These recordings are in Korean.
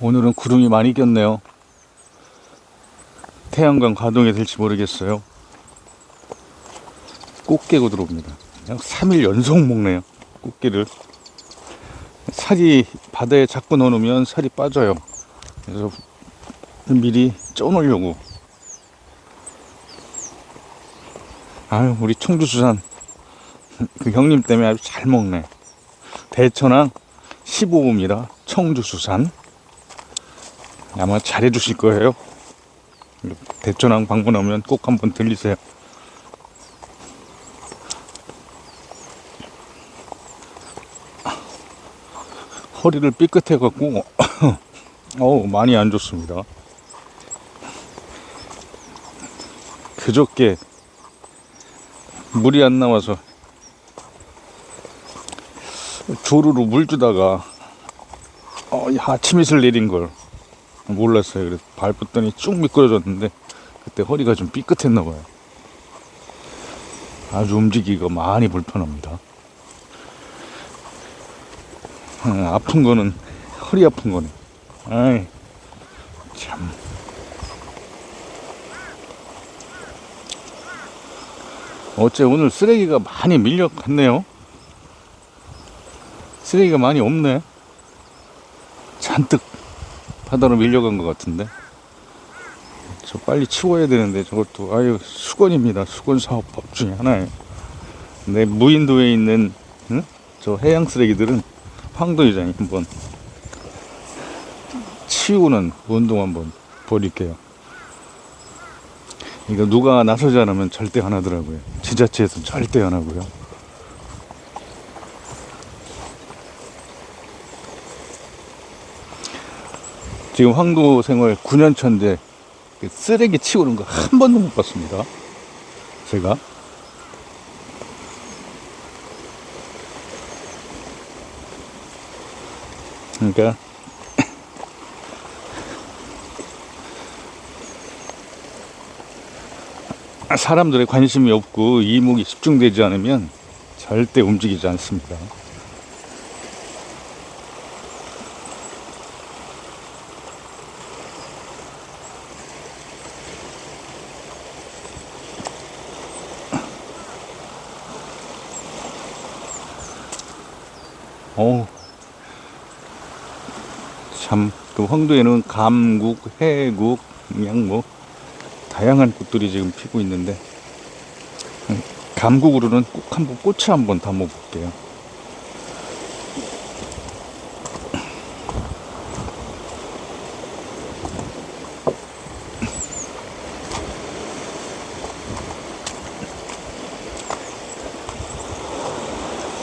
오늘은 구름이 많이 꼈네요. 태양광 가동이 될지 모르겠어요. 꽃게고 들어옵니다. 그냥 3일 연속 먹네요. 꽃게를. 살이 바다에 자꾸 넣어놓으면 살이 빠져요. 그래서 미리 쪄놓으려고. 아유, 우리 청주수산 그 형님 때문에 아주 잘 먹네. 대천항 15호입니다. 청주수산. 아마 잘해 주실 거예요. 대천항 방문하면 꼭 한번 들리세요. 허리를 삐끗해 갖고 어우 많이 안 좋습니다. 그저께 물이 안 나와서 조루로 물 주다가 어, 이 아침 이슬 내린 걸 몰랐어요. 그래서 밟았더니 쭉 미끄러졌는데 그때 허리가 좀 삐끗했나 봐요. 아주 움직이기가 많이 불편합니다. 어, 아픈 거는 허리 아픈 거네. 아이 참. 어째 오늘 쓰레기가 많이 밀려갔네요. 쓰레기가 많이 없네. 잔뜩 바다로 밀려간 것 같은데. 저 빨리 치워야 되는데 저것도 아유 수건입니다. 수건 사업법 중에 하나예요. 내 무인도에 있는 응? 저 해양 쓰레기들은 황도이장이 한번 치우는 운동 한번 벌일게요. 이거 누가 나서지 않으면 절대 안 하더라고요. 지자체에서는 절대 안 하고요. 지금 황도 생활 9년 차인데 그 쓰레기 치우는 거 한 번도 못 봤습니다. 제가. 그러니까 사람들의 관심이 없고 이목이 집중되지 않으면 절대 움직이지 않습니다. 어우, 참, 그 황도에는 감국, 해국, 그냥 뭐, 다양한 꽃들이 지금 피고 있는데, 음, 감국으로는 꼭 한번 꽃을 한번 담아 볼게요.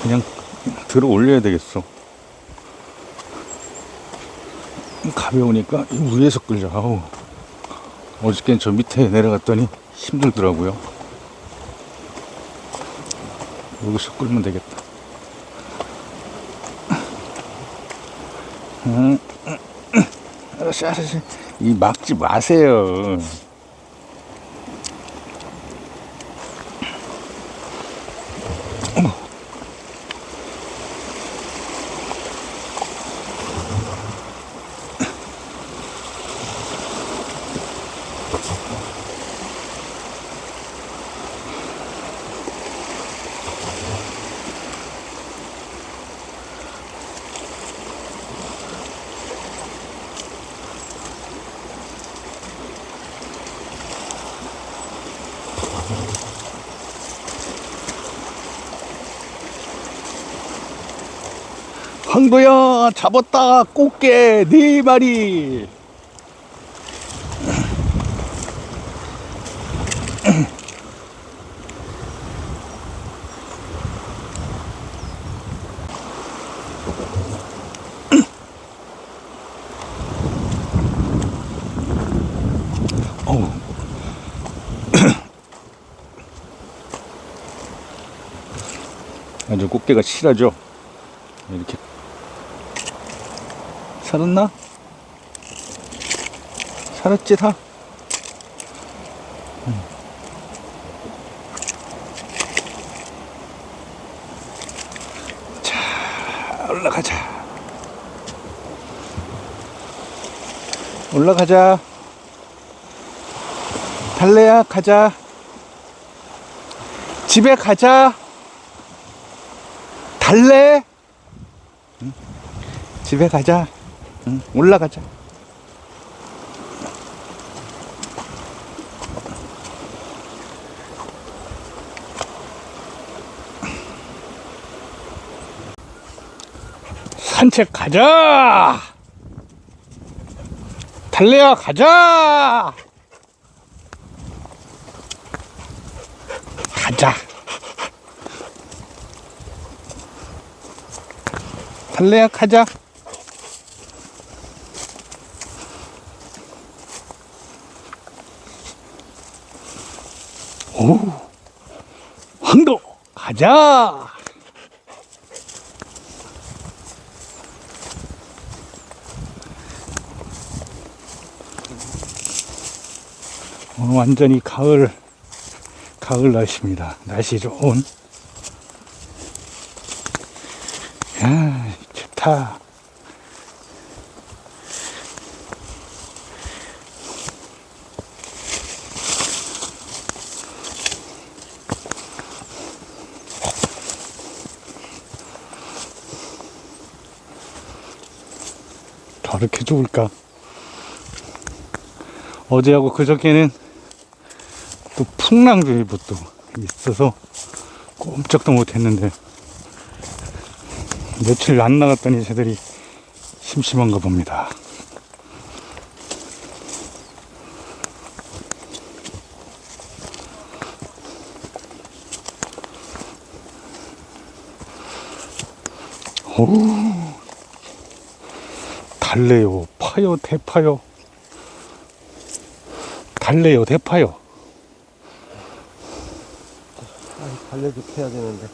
그냥 들어 올려야 되겠어. 가벼우니까 이 위에서 끌자. 아우. 어저께는 저 밑에 내려갔더니 힘들더라고요. 여기서 끌면 되겠다. 음, 음, 음. 알았어, 알았어. 이 막지 마세요. 황도야 잡았다 꽃게 네 마리. 아주 꽃게가 실하죠 이렇게 살았나? 살았지 다? 음. 자 올라가자 올라가자. 달래야, 가자. 집에 가자. 달래. 응? 집에 가자. 응, 올라가자. 산책 가자! 달래야, 가자! 가자. 달래야, 가자. 오, 황도, 가자! 오늘 완전히 가을, 가을 날씨입니다. 날씨 좋은. 야, 좋다. 저렇게 좋을까? 어제하고 그저께는 또 풍랑주의보 또 있어서 꼼짝도 못했는데 며칠 안 나갔더니 쟤들이 심심한가 봅니다. 어우, 달래요, 파요, 대파요. 달래요, 대파요. 달래도 캐야 되는데.